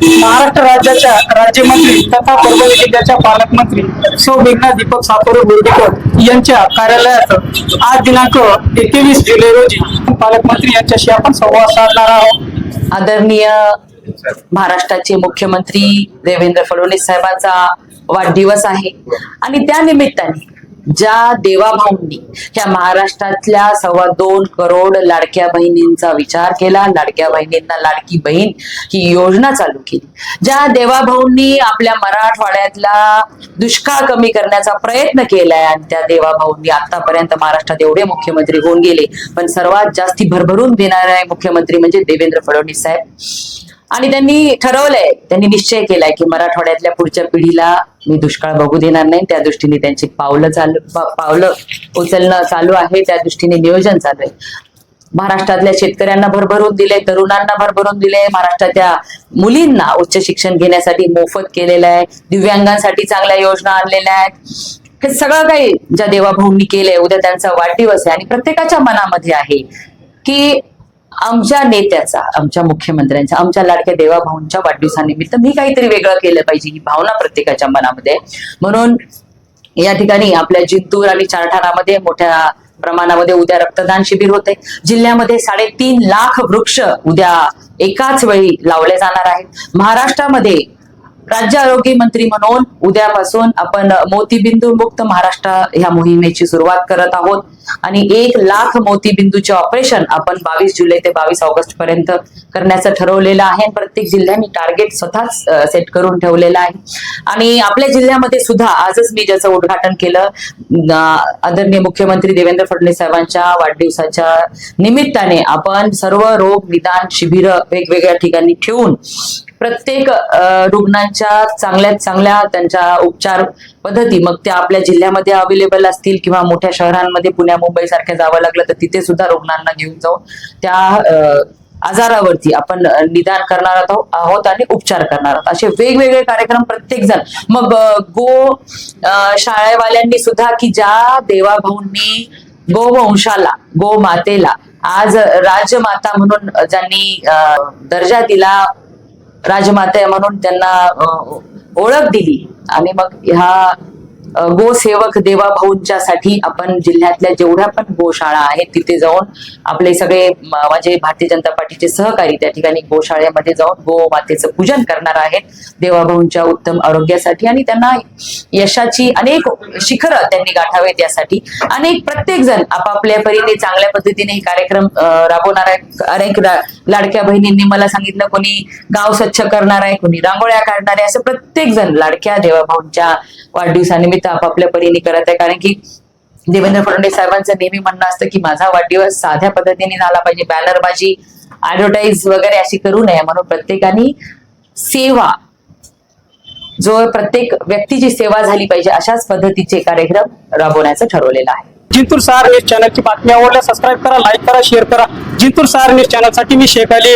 महाराष्ट्र राज्याच्या राज्यमंत्री तथा परभणी जिल्ह्याच्या पालकमंत्री सौ मेघना दीपक सातोरे बोर्डीकर यांच्या कार्यालयात आज दिनांक एकवीस जुलै रोजी पालकमंत्री यांच्याशी आपण संवाद साधणार आहोत. आदरणीय महाराष्ट्राचे मुख्यमंत्री देवेंद्र फडणवीस साहेबांचा वाढदिवस आहे. आणि त्या निमित्ताने ज्या देवाभाऊंनी ह्या महाराष्ट्रातल्या सव्वा दोन करोड लाडक्या बहिणींचा विचार केला लाडक्या बहिणींना लाडकी बहीण ही योजना चालू केली. ज्या देवाभाऊंनी आपल्या मराठवाड्यातला दुष्काळ कमी करण्याचा प्रयत्न केलाय आणि त्या देवाभाऊंनी आतापर्यंत महाराष्ट्रात एवढे मुख्यमंत्री होऊन गेले पण सर्वात जास्ती भरभरून देणारे मुख्यमंत्री म्हणजे देवेंद्र फडणवीस साहेब. आणि त्यांनी ठरवलंय त्यांनी निश्चय केलाय की मराठवाड्यातल्या पुढच्या पिढीला मी दुष्काळ बघू देणार नाही. त्या दृष्टीने त्यांची पावलं चालू पावलं उचलणं चालू आहे. त्या दृष्टीने नियोजन चालू आहे. महाराष्ट्रातल्या शेतकऱ्यांना भरभरून दिले तरुणांना भरभरून दिले महाराष्ट्राच्या मुलींना उच्च शिक्षण घेण्यासाठी मोफत केलेलं आहे. दिव्यांगांसाठी चांगल्या योजना आणलेल्या आहेत. हे सगळं काही ज्या देवाभाऊंनी केलंय उद्या त्यांचा वाढदिवस आहे. आणि प्रत्येकाच्या मनामध्ये आहे की आमच्या नेत्याचा आमच्या मुख्यमंत्र्यांचा आमच्या लाडक्या देवाभाऊंच्या वाढदिवसानिमित्त मी काहीतरी वेगळं केलं पाहिजे ही भावना प्रत्येकाच्या मनामध्ये. म्हणून या ठिकाणी आपल्या जिंतूर आणि चारठाणामध्ये मोठ्या प्रमाणामध्ये उद्या रक्तदान शिबिर होते जिल्ह्यामध्ये साडेतीन लाख वृक्ष उद्या एकाच वेळी लावले जाणार आहेत. महाराष्ट्रामध्ये राज्य आरोग्य मंत्री म्हणून उद्यापासून आपण मोतीबिंदू मुक्त महाराष्ट्र ह्या मोहिमेची सुरुवात करत आहोत. आणि एक लाख मोतीबिंदूचे ऑपरेशन आपण बावीस जुलै ते बावीस ऑगस्ट पर्यंत करण्याचं ठरवलेलं आहे. प्रत्येक जिल्ह्याने टार्गेट स्वतःच सेट करून ठेवलेलं आहे. आणि आपल्या जिल्ह्यामध्ये सुद्धा आजच मी ज्याचं उद्घाटन केलं अं, आदरणीय मुख्यमंत्री देवेंद्र फडणवीस साहेबांच्या वाढदिवसाच्या निमित्ताने आपण सर्व रोग निदान शिबिर वेगवेगळ्या ठिकाणी ठेवून प्रत्येक रुग्णांच्या चांगल्यात चांगल्या त्यांच्या उपचार पद्धती मग त्या आपल्या जिल्ह्यामध्ये अवेलेबल असतील किंवा मोठ्या शहरांमध्ये पुण्या मुंबई सारख्या जावं लागलं तर तिथे सुद्धा रुग्णांना घेऊन जाऊन त्या आजारावरती आपण निदान करणार आहोत आणि उपचार करणार आहोत. असे वेगवेगळे कार्यक्रम प्रत्येक जण मग गो शाळेवाल्यांनी सुद्धा की ज्या देवाभाऊंनी गोवंशाला गोमातेला आज राजमाता म्हणून ज्यांनी दर्जा दिला राजमाता म्हणून त्यांना ओळख दिली. आणि मग ह्या गोसेवक देवाभाऊंच्या साठी आपण जिल्ह्यातल्या जेवढ्या पण गोशाळा आहेत तिथे जाऊन आपले सगळे म्हणजे भारतीय जनता पार्टीचे सहकारी त्या ठिकाणी गोशाळेमध्ये जाऊन गो मातेचं पूजन करणार आहेत. देवाभाऊंच्या उत्तम आरोग्यासाठी आणि त्यांना यशाची अनेक शिखरं त्यांनी गाठावेत यासाठी. अनेक प्रत्येक जण आपापल्या परीने चांगल्या पद्धतीने हे कार्यक्रम राबवणार आहे अनेक रा- लाडक्या बहिणींनी मला सांगितलं कोणी गाव स्वच्छ करणार आहे कोणी रांगोळ्या काढणार आहे असं प्रत्येक जण लाडक्या देवाभाऊंच्या वाढदिवसानिमित्त आपापल्या परीने करत आहे. कारण की देवेंद्र फडणवीस साहेबांचं नेहमी म्हणणं असतं की माझा वाढदिवस साध्या पद्धतीने झाला पाहिजे. बॅनरबाजी ऍडव्हर्टाईज वगैरे अशी करू नये म्हणून प्रत्येकाने सेवा जो प्रत्येक व्यक्तीची सेवा झाली पाहिजे अशाच पद्धतीचे कार्यक्रम राबवण्याचं ठरवलेलं आहे. जिंतूर सहार न्यूज चॅनलची बातमी आवडल्या सबस्क्राईब करा लाईक करा शेअर करा. जिंतूर सहार न्यूज चॅनलसाठी मी शेख अली.